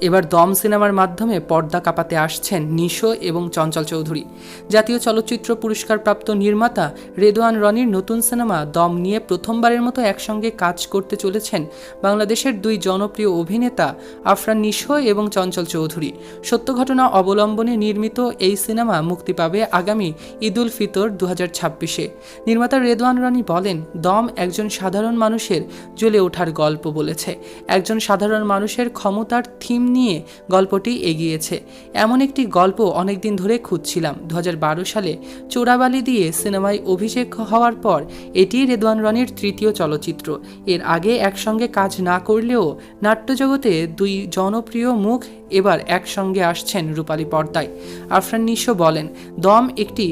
এবার দম সিনেমার মাধ্যমে পর্দা কাঁপাতে আসছেন নিশো এবং চঞ্চল চৌধুরী। জাতীয় চলচ্চিত্র পুরস্কারপ্রাপ্ত নির্মাতা রেদোয়ান রনির নতুন সিনেমা দম নিয়ে প্রথমবারের মতো একসঙ্গে কাজ করতে চলেছেন বাংলাদেশের দুই জনপ্রিয় অভিনেতা আফরান নিশো এবং চঞ্চল চৌধুরী। সত্য ঘটনা অবলম্বনে নির্মিত এই সিনেমা মুক্তি পাবে আগামী ঈদুল ফিতর দু ছাব্বিশে। নির্মাতা রেদোয়ান রনি বলেন, দম একজন সাধারণ মানুষের জ্বলে ওঠার গল্প বলেছে। একজন সাধারণ মানুষের ক্ষমতার থিম নিয়ে গল্পটি এগিয়েছে। এমন একটি গল্প অনেকদিন ধরে খুঁজছিলাম। দু বারো সালে চোরাবালি দিয়ে সিনেমায় অভিষেক হওয়ার পর এটি রেদওয়ান রানীর তৃতীয় চলচ্চিত্র। এর আগে একসঙ্গে কাজ না করলেও নাট্যজগতে দুই জনপ্রিয় মুখ এবার একসঙ্গে আসছেন রূপালী পর্দায়। আফরান নিশো বলেন, দম একটি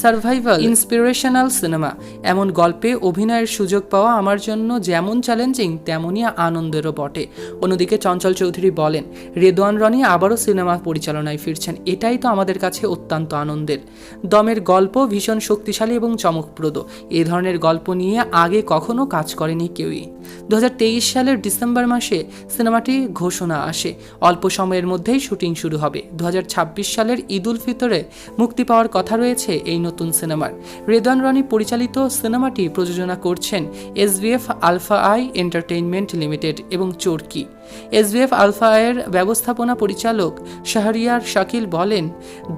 সার্ভাইভাল ইন্সপিরেশনাল সিনেমা এমন গল্পে অভিনয়ের সুযোগ পাওয়া আমার জন্য যেমন চ্যালেঞ্জিং তেমনই আনন্দেরও বটে। অন্যদিকে চঞ্চল চৌধুরী বলেন রেদওয়ান রনি আবারও সিনেমা পরিচালনায় ফিরছেন। এটাই তো আমাদের কাছে অত্যন্ত আনন্দের। দমের গল্প ভীষণ শক্তিশালী এবং চমকপ্রদ। এ ধরনের গল্প নিয়ে আগে কখনো কাজ করেনি কেউই। দুহাজার তেইশ সালের ডিসেম্বর মাসে সিনেমাটি ঘোষণা আসে। অল্প সময়ের মধ্যেই শুটিং শুরু হবে। দু হাজার ছাব্বিশ সালের ঈদুল ফিতরে মুক্তি পাওয়ার কথা রয়েছে এই নতুন সিনেমার। রেদান রনি পরিচালিত সিনেমাটি প্রযোজনা করছেন SBF alpha I entertainment limited এবং চোরকি। এসবিএফ আলফা আয়ের ব্যবস্থাপনা পরিচালক শাহরিয়ার শাকিল বলেন,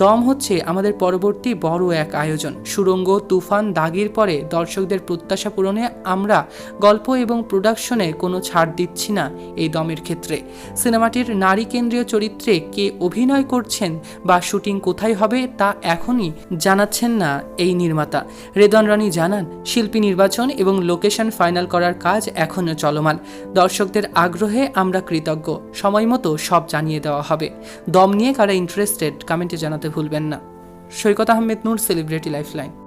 দম হচ্ছে আমাদের পরবর্তী বড় এক আয়োজন। সুরঙ্গ তুফান, দাগির পরে দর্শকদের প্রত্যাশা পূরণে আমরা গল্প এবং প্রোডাকশনে কোনো ছাড় দিচ্ছি না এই দমের ক্ষেত্রে। সিনেমাটির নারী কেন্দ্রীয় চরিত্রে কে অভিনয় করছেন বা শুটিং কোথায় হবে তা এখনই জানাচ্ছেন না এই নির্মাতা। রেদন রানী জানান, শিল্পী নির্বাচন এবং লোকেশন ফাইনাল করার কাজ এখনও চলমান। দর্শকদের আগ্রহে আমরা কৃতজ্ঞ। সময় মতো সব জানিয়ে দেওয়া হবে। দম নিয়ে কারা ইন্টারেস্টেড কমেন্টে জানাতে ভুলবেন না। Saikat Ahmed Noor celebrity lifeline